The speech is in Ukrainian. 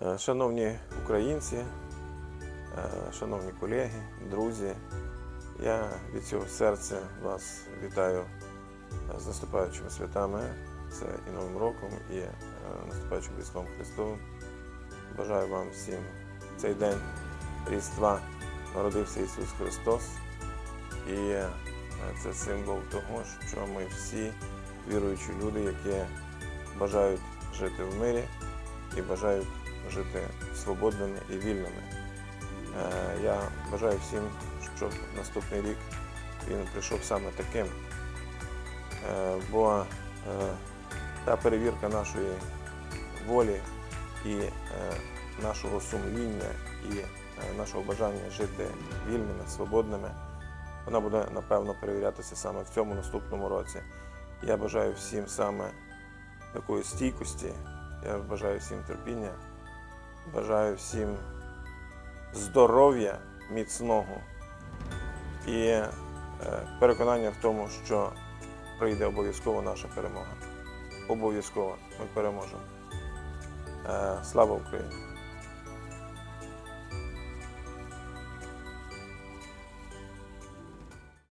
Е, Шановні українці, е, шановні колеги, друзі, я від цього серця вас вітаю з наступаючими святами, це і Новим роком, і е, наступаючим Різдвом Христовим. Бажаю вам всім цей день Різдва народився Ісус Христос. І е, це символ того, що ми всі віруючі люди, які бажають жити в мирі і бажають жити свободними і вільними. Е, Я бажаю всім, щоб наступний рік він прийшов саме таким. Е, Бо е, та перевірка нашої волі і нашого сумління і нашого бажання жити вільними, свободними, вона буде напевно перевірятися саме в цьому наступному році. Я бажаю всім саме такої стійкості, я бажаю всім терпіння, бажаю всім здоров'я міцного і е, переконання в тому, що прийде обов'язково наша перемога. Обов'язково ми переможемо. Е, Слава Україні!